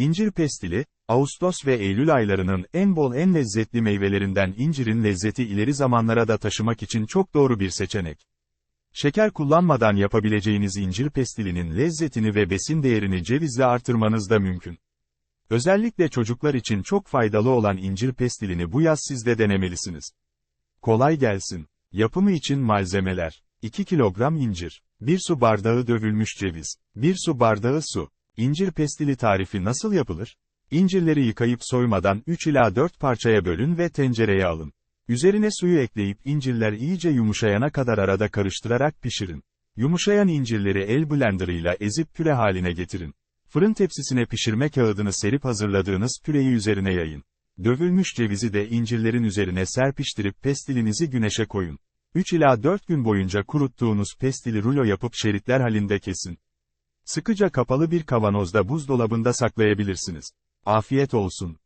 İncir pestili, Ağustos ve Eylül aylarının en bol en lezzetli meyvelerinden incirin lezzeti ileri zamanlara da taşımak için çok doğru bir seçenek. Şeker kullanmadan yapabileceğiniz incir pestilinin lezzetini ve besin değerini cevizle artırmanız da mümkün. Özellikle çocuklar için çok faydalı olan incir pestilini bu yaz siz de denemelisiniz. Kolay gelsin. Yapımı için malzemeler. 2 kilogram incir, 1 su bardağı dövülmüş ceviz, 1 su bardağı su. İncir pestili tarifi nasıl yapılır? İncirleri yıkayıp soymadan 3 ila 4 parçaya bölün ve tencereye alın. Üzerine suyu ekleyip incirler iyice yumuşayana kadar arada karıştırarak pişirin. Yumuşayan incirleri el blenderıyla ezip püre haline getirin. Fırın tepsisine pişirme kağıdını serip hazırladığınız püreyi üzerine yayın. Dövülmüş cevizi de incirlerin üzerine serpiştirip pestilinizi güneşe koyun. 3 ila 4 gün boyunca kuruttuğunuz pestili rulo yapıp şeritler halinde kesin. Sıkıca kapalı bir kavanozda buzdolabında saklayabilirsiniz. Afiyet olsun.